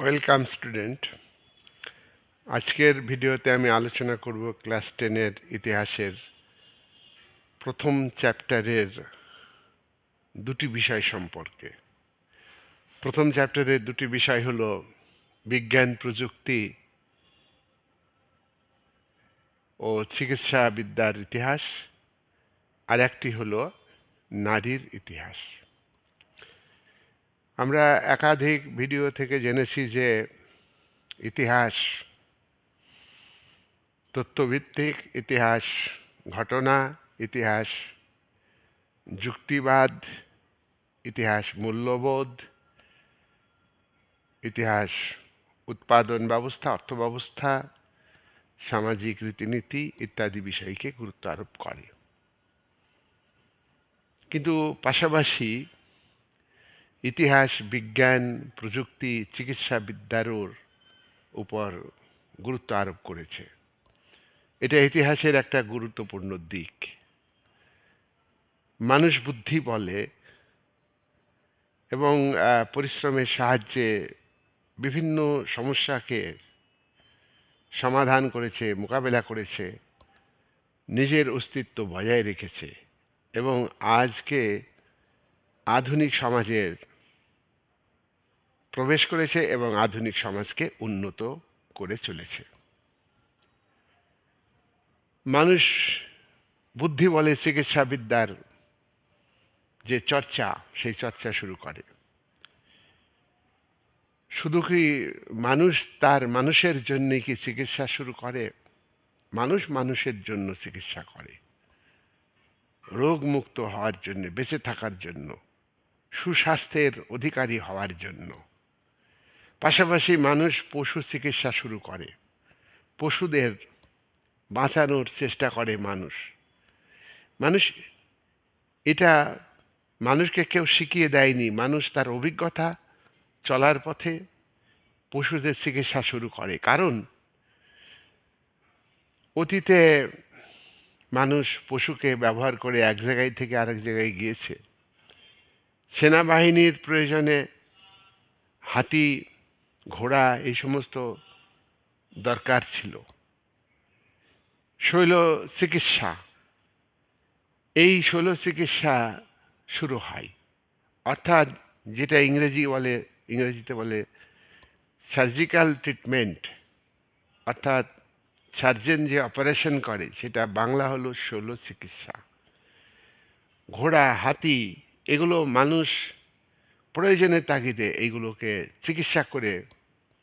Welcome student. আজকের ভিডিওতে আমি আলোচনা করব ক্লাস টেনের ইতিহাসের প্রথম চ্যাপ্টারের দুটি বিষয় সম্পর্কে। প্রথম চ্যাপ্টারের দুটি বিষয় হলো বিজ্ঞান, প্রযুক্তি ও চিকিৎসা বিদ্যার ইতিহাস। আর একটি হলো নারীর ইতিহাস। আমরা একাধিক ভিডিও থেকে জেনেছি যে ইতিহাস তথ্যভিত্তিক ইতিহাস, ঘটনা, ইতিহাস, যুক্তিবাদ, ইতিহাস মূল্যবোধ, ইতিহাস উৎপাদন ব্যবস্থা, অর্থব্যবস্থা, সামাজিক রীতিনীতি ইত্যাদি বিষয়কে গুরুত্ব আরোপ করে। কিন্তু পাশাপাশি ইতিহাস, বিজ্ঞান, প্রযুক্তি, চিকিৎসা বিদ্যারও উপর গুরুত্ব আরোপ করেছে। এটা ইতিহাসের একটা গুরুত্বপূর্ণ দিক। মানুষ বুদ্ধি বলে এবং পরিশ্রমের সাহায্যে বিভিন্ন সমস্যাকে সমাধান করেছে, মোকাবেলা করেছে, নিজের অস্তিত্ব বজায় রেখেছে এবং আজকে আধুনিক সমাজের প্রবেশ করেছে এবং আধুনিক সমাজকে উন্নত করে চলেছে। মানুষ বুদ্ধি বলে চিকিৎসা বিদ্যার যে চর্চা, সেই চর্চা শুরু করে। শুধু কি মানুষ তার মানুষের জন্য কি চিকিৎসা শুরু করে? মানুষ মানুষের জন্য চিকিৎসা করে। রোগমুক্ত হওয়ার জন্য, বেঁচে থাকার জন্য, সুস্বাস্থ্যের অধিকারী হওয়ার জন্য। পাশাপাশি মানুষ পশু চিকিৎসা শুরু করে। পশুদের বাঁচানোর চেষ্টা করে মানুষ। মানুষ, এটা মানুষকে কেউ শিখিয়ে দেয়নি। মানুষ তার অভিজ্ঞতা চলার পথে পশুদের চিকিৎসা শুরু করে। কারণ, অতীতে মানুষ পশুকে ব্যবহার করে এক জায়গায় থেকে আরেক জায়গায় গিয়েছে। সেনাবাহিনীর প্রয়োজনে হাতি ঘোড়া এই সমস্ত দরকার ছিল। শৈল চিকিৎসা এই শৈল চিকিৎসা শুরু হয়। অর্থাৎ যেটা ইংরেজি বলে, ইংরেজিতে বলে সার্জিক্যাল ট্রিটমেন্ট অর্থাৎ সার্জেন যে অপারেশন করে, সেটা বাংলা হলো শৈল চিকিৎসা ঘোড়া, হাতি, এগুলো মানুষ প্রয়োজনের তাগিদে এইগুলোকে চিকিৎসা করে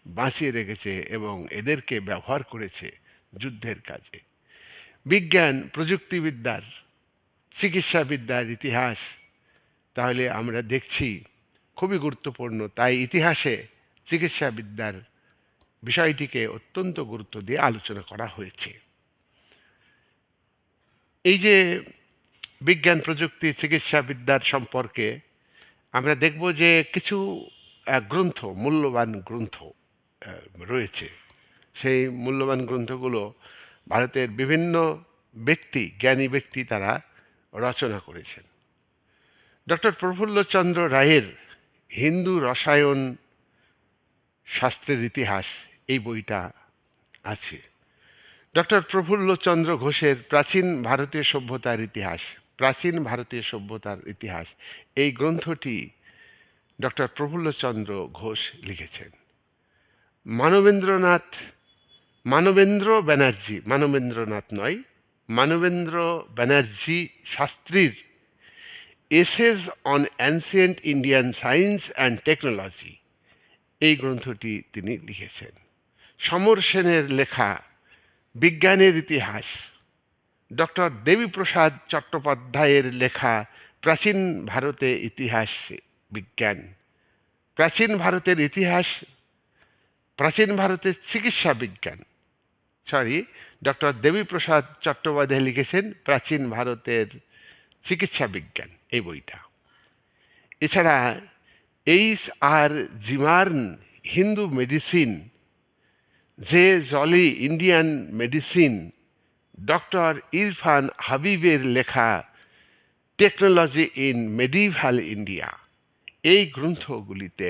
বাঁচিয়ে রেখেছে এবং এদেরকে ব্যবহার করেছে যুদ্ধের কাজে। বিজ্ঞান, প্রযুক্তিবিদ্যার, চিকিৎসাবিদ্যার ইতিহাস, তাহলে আমরা দেখছি খুবই গুরুত্বপূর্ণ। তাই ইতিহাসে চিকিৎসাবিদ্যার বিষয়টিকে অত্যন্ত গুরুত্ব দিয়ে আলোচনা করা হয়েছে। এই যে বিজ্ঞান, প্রযুক্তি, চিকিৎসাবিদ্যার সম্পর্কে আমরা দেখব যে কিছু গ্রন্থ, মূল্যবান গ্রন্থ রয়েছে। সেই মূল্যবান গ্রন্থগুলো ভারতের বিভিন্ন ব্যক্তি, জ্ঞানী ব্যক্তি তারা রচনা করেছেন। ডক্টর প্রফুল্লচন্দ্র রায়ের হিন্দু রসায়ন শাস্ত্রের ইতিহাস এই বইটা আছে। ডক্টর প্রফুল্লচন্দ্র ঘোষের প্রাচীন ভারতীয় সভ্যতার ইতিহাস, প্রাচীন ভারতীয় সভ্যতার ইতিহাস এই গ্রন্থটি ডক্টর প্রফুল্লচন্দ্র ঘোষ লিখেছেন। মানবেন্দ্রনাথ, মানবেন্দ্র ব্যানার্জি, মানবেন্দ্রনাথ নয়, Manabendra Banerjee শাস্ত্রীর essays on ancient Indian science and technology এই গ্রন্থটি তিনি লিখেছেন। সমর সেনের লেখা বিজ্ঞানের ইতিহাস। ডক্টর দেবীপ্রসাদ চট্টোপাধ্যায়ের লেখা প্রাচীন ভারতে ইতিহাস বিজ্ঞান। প্রাচীন ভারতের ইতিহাস প্রাচীন ভারতের চিকিৎসা বিজ্ঞান। সরি ডক্টর দেবীপ্রসাদ চট্টোপাধ্যায় লিখেছেন প্রাচীন ভারতের চিকিৎসা বিজ্ঞান, এই বইটা। এছাড়া H R Zimmer Hindu medicine যে Jolly Indian medicine, doctor Irfan হাবিবের লেখা টেকনোলজি ইন মেডিভাল ইন্ডিয়া, এই গ্রন্থগুলিতে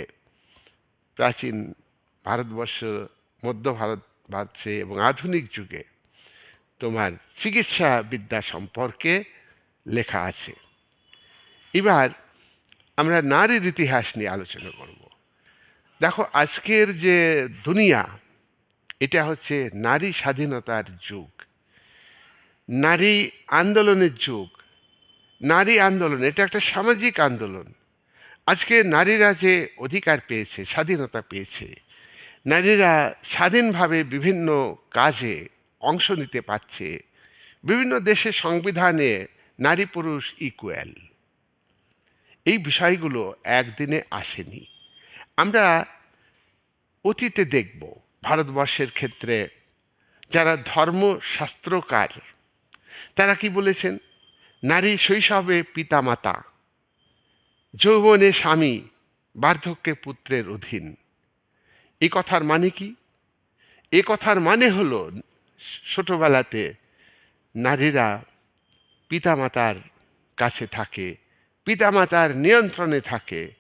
প্রাচীন ভারতবর্ষ, মধ্য ভারত ভারতে এবং আধুনিক যুগে তোমার চিকিৎসা বিদ্যা সম্পর্কে লেখা আছে। এবার আমরা নারীর ইতিহাস নিয়ে আলোচনা করব। দেখো, আজকের যে দুনিয়া, এটা হচ্ছে নারী স্বাধীনতার যুগ। নারী আন্দোলনের যুগ। নারী আন্দোলন, এটা একটা সামাজিক আন্দোলন। আজকে নারীরা যে অধিকার পেয়েছে, স্বাধীনতা পেয়েছে নারীরা স্বাধীনভাবে বিভিন্ন কাজে অংশ নিতে পারছে। বিভিন্ন দেশের সংবিধানে নারী পুরুষ ইকুয়াল এই বিষয়গুলো একদিনে আসেনি। আমরা অতীতে দেখব ভারতবর্ষের ক্ষেত্রে যারা ধর্মশাস্ত্রকার, তারা কি বলেছেন? নারী শৈশবে পিতামাতা, যৌবনে স্বামী, বার্ধক্যে পুত্রের অধীন। এই কথার মানে কি? এ কথার মানে হলো, ছোটবেলাতে নারীরা পিতামাতার কাছে থাকে, পিতামাতার নিয়ন্ত্রণে থাকে।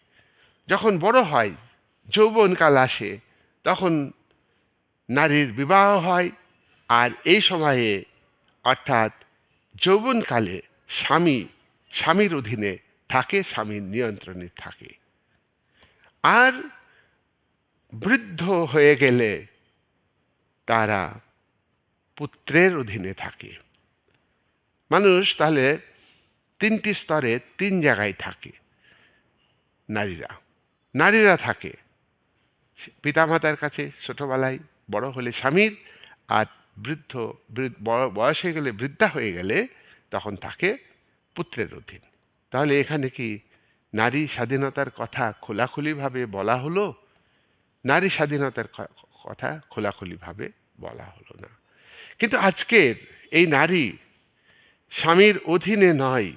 যখন বড় হয়, যৌবনকাল আসে, তখন নারীর বিবাহ হয় আর এই সময়ে অর্থাৎ যৌবনকালে স্বামী, স্বামীর অধীনে থাকে, স্বামীর নিয়ন্ত্রণে থাকে। আর বৃদ্ধ হয়ে গেলে তারা পুত্রের অধীনে থাকে। মানুষ তাহলে তিনটি স্তরে তিন জায়গায় থাকে। নারীরা নারীরা থাকে। পিতামাতার কাছে ছোটবেলায় বড় হলে স্বামীর আর বৃদ্ধ বয়স হয়ে গেলে বৃদ্ধা হয়ে গেলে তখন থাকে পুত্রের অধীন। তাহলে এখানে কি নারী স্বাধীনতার কথা খোলাখুলিভাবে বলা হলো? নারী স্বাধীনতার কথা খোলাখুলিভাবে বলা হলো না। কিন্তু আজকের এই নারী স্বামীর অধীনে নয়,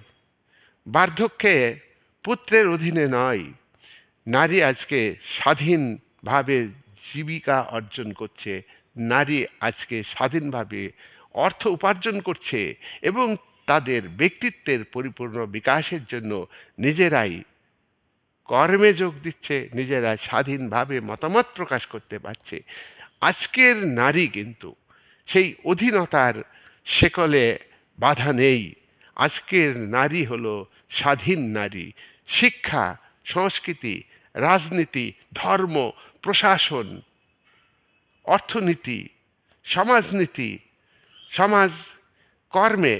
বার্ধক্যে পুত্রের অধীনে নয়, নারী আজকে স্বাধীনভাবে জীবিকা অর্জন করছে, নারী আজকে স্বাধীনভাবে অর্থ উপার্জন করছে এবং তাদের ব্যক্তিত্বের পরিপূর্ণ বিকাশের জন্য নিজেরাই কর্মে যোগ দিচ্ছে, নিজেরা স্বাধীনভাবে মতামত প্রকাশ করতে পারছে। আজকের নারী কিন্তু সেই অধীনতার শেকলে বাধা নেই। আজকের নারী হলো স্বাধীন নারী। শিক্ষা, সংস্কৃতি, রাজনীতি, ধর্ম, প্রশাসন, অর্থনীতি, সমাজনীতি, সমাজ কর্মে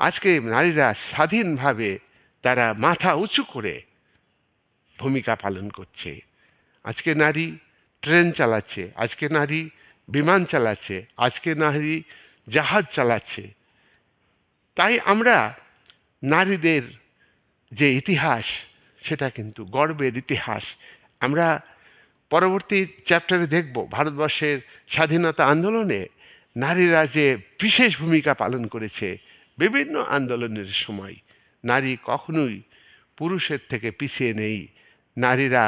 আজকে নারীরা স্বাধীনভাবে তারা মাথা উঁচু করে ভূমিকা পালন করছে। আজকে নারী ট্রেন চালাচ্ছে, আজকে নারী বিমান চালাচ্ছে, আজকে নারী জাহাজ চালাচ্ছে। তাই আমরা নারীদের যে ইতিহাস, সেটা কিন্তু গর্বের ইতিহাস। আমরা পরবর্তী চ্যাপ্টারে দেখব, ভারতবর্ষের স্বাধীনতা আন্দোলনে নারীরা যে বিশেষ ভূমিকা পালন করেছে বিভিন্ন আন্দোলনের সময়। নারী কখনোই পুরুষের থেকে পিছিয়ে নেই। নারীরা,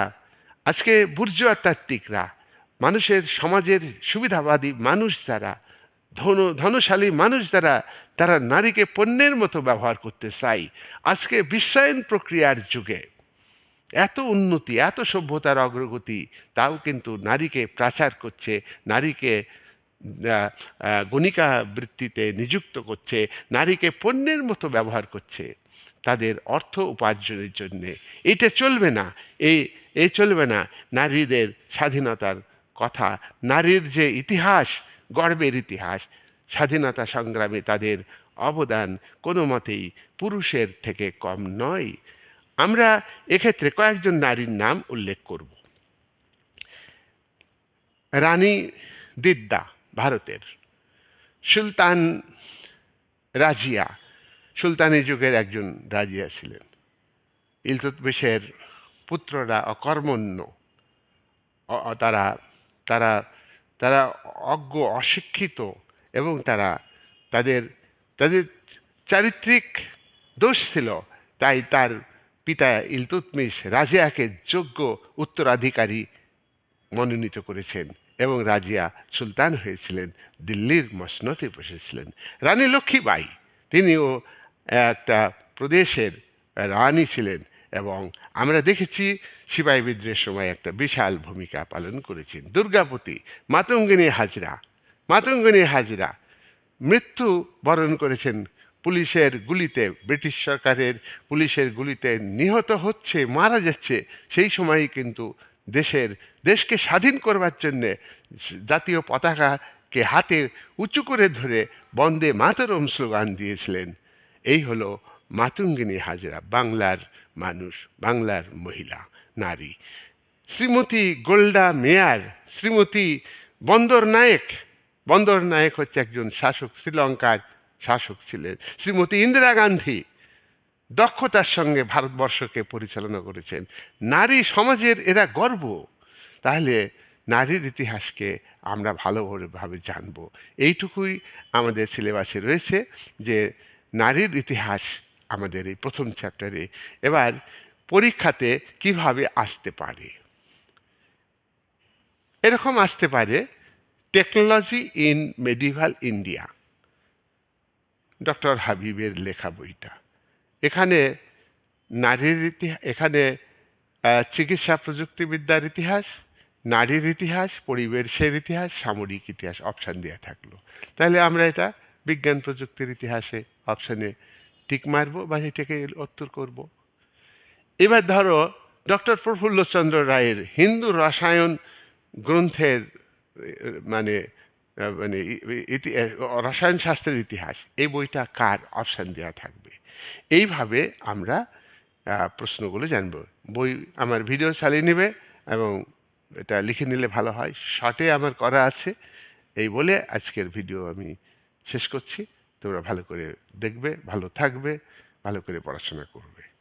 আজকে বুর্জুয়াতাত্ত্বিকরা মানুষের সমাজের সুবিধাবাদী মানুষ যারা, ধন, ধনশালী মানুষ যারা, তারা নারীকে পণ্যের মতো ব্যবহার করতে চাই আজকে বিশ্বায়ন প্রক্রিয়ার যুগে। এত উন্নতি, এত সভ্যতার অগ্রগতি, তাও কিন্তু নারীকে প্রাচার করছে, নারীকে গণিকা বৃত্তিতে নিযুক্ত করছে, নারীকে পণ্যের মতো ব্যবহার করছে। তাদের অর্থ উপার্জনের জন্যে। এটা চলবে না। এই এই চলবে না। নারীদের স্বাধীনতার কথা। নারীর যে ইতিহাস, গর্বের ইতিহাস, স্বাধীনতা সংগ্রামে তাদের অবদান কোনো মতেই পুরুষের থেকে কম নয়। আমরা এক্ষেত্রে কয়েকজন নারীর নাম উল্লেখ করব। রানী দিদ্দা, ভারতের। সুলতান রাজিয়া সুলতানি যুগের একজন রাজিয়া ছিলেন। ইলতুৎমিশের পুত্ররা অকর্মণ্য। তারা তারা তারা অজ্ঞ, অশিক্ষিত এবং তারা তাদের তাদের চারিত্রিক দোষ ছিল। তাই তার পিতা ইলতুতমিশ রাজিয়াকে যোগ্য উত্তরাধিকারী মনোনীত করেছেন এবং রাজিয়া সুলতান হয়েছিলেন, দিল্লির মসনতে বসেছিলেন। রানী লক্ষ্মীবাই তিনিও একটা প্রদেশের রানী ছিলেন এবং আমরা দেখেছি সিপাহী বিদ্রোহের সময় একটা বিশাল ভূমিকা পালন করেছেন। দুর্গাপতি, মাতঙ্গিনী হাজরা মাতঙ্গিনী হাজরা মৃত্যু বরণ করেছেন। পুলিশের গুলিতে ব্রিটিশ সরকারের পুলিশের গুলিতে নিহত হচ্ছে, মারা যাচ্ছে, সেই সময়ই কিন্তু দেশের, দেশকে স্বাধীন করবার জন্যে জাতীয় পতাকাকে হাতে উঁচু করে ধরে বন্দে মাতরম স্লোগান দিয়েছিলেন। এই হলো মাতুঙ্গিনী হাজরা, বাংলার মানুষ, বাংলার মহিলা, নারী। শ্রীমতী গোল্ডা মেয়ার, শ্রীমতী বন্দর নায়েক বন্দর নায়েক হচ্ছে একজন শাসক, শ্রীলঙ্কার শাসক ছিলেন। শ্রীমতী ইন্দিরা গান্ধী দক্ষতার সঙ্গে ভারতবর্ষকে পরিচালনা করেছেন। নারী সমাজের এরা গর্ব। তাহলে নারীর ইতিহাসকে আমরা ভালোভাবে জানব। এইটুকুই আমাদের সিলেবাসে রয়েছে যে নারীর ইতিহাস আমাদের এই প্রথম চ্যাপ্টারে। এবার পরীক্ষাতে কীভাবে আসতে পারে? এরকম আসতে পারে technology in medieval India. Doctor হাবিবের লেখা বইটা। এখানে নারীর ইতিহাস এখানে চিকিৎসা প্রযুক্তিবিদ্যার ইতিহাস, নারীর ইতিহাস, পরিবেশের ইতিহাস, সামরিক ইতিহাস, অপশান দেওয়া থাকল। তাহলে আমরা এটা বিজ্ঞান প্রযুক্তির ইতিহাসে অপশানে টিক মারবো বা এটাকে উত্তর করব। এবার ধরো ডক্টর প্রফুল্লচন্দ্র রায়ের হিন্দু রসায়ন গ্রন্থের মানে মানে রসায়ন শাস্ত্রের ইতিহাস, এই বইটা কার অপশান দেওয়া থাকবে? এইভাবে আমরা প্রশ্নগুলো জানব। বই আমার ভিডিও চালিয়ে নেবে এবং এটা লিখে নিলে ভালো হয়। শর্টে আমার করা আছে। এই বলে আজকের ভিডিও আমি শেষ করছি। তোমরা ভালো করে দেখবে ভালো থাকবে ভালো করে পড়াশোনা করবে।